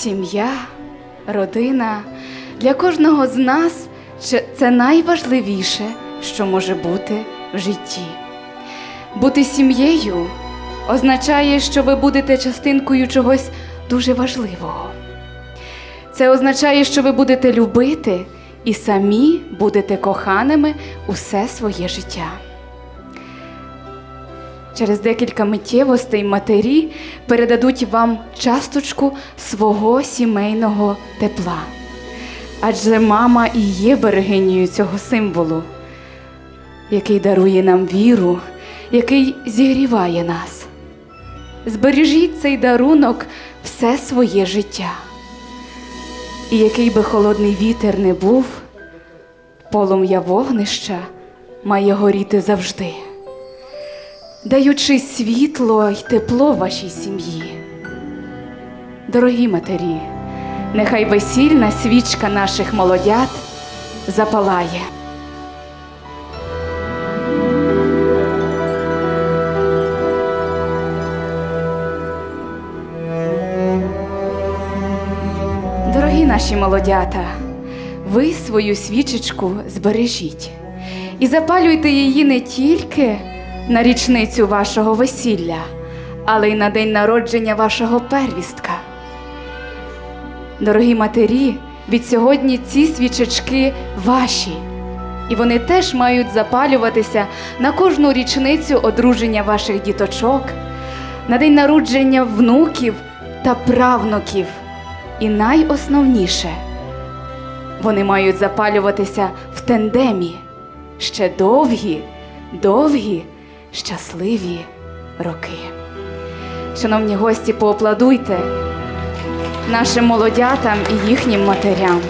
Сім'я, родина для кожного з нас це- найважливіше, що може бути в житті. Бути сім'єю означає, що ви будете частинкою чогось дуже важливого. Це означає, що ви будете любити і самі будете коханими усе своє життя. Через декілька миттєвостей матері передадуть вам часточку свого сімейного тепла. Адже мама і є берегинею цього символу, який дарує нам віру, який зігріває нас. Збережіть цей дарунок все своє життя. І який би холодний вітер не був, полум'я вогнища має горіти завжди даючи світло й тепло вашій сім'ї. Дорогі матері, нехай весільна свічка наших молодят запалає. Дорогі наші молодята, ви свою свічечку збережіть і запалюйте її не тільки на річницю вашого весілля, але й на день народження вашого первістка. Дорогі матері, від сьогодні ці свічечки ваші, і вони теж мають запалюватися на кожну річницю одруження ваших діточок, на день народження внуків та правнуків. І найосновніше, вони мають запалюватися в тендемі ще довгі, довгі, щасливі роки. Шановні гості, поаплодуйте нашим молодятам і їхнім матерям.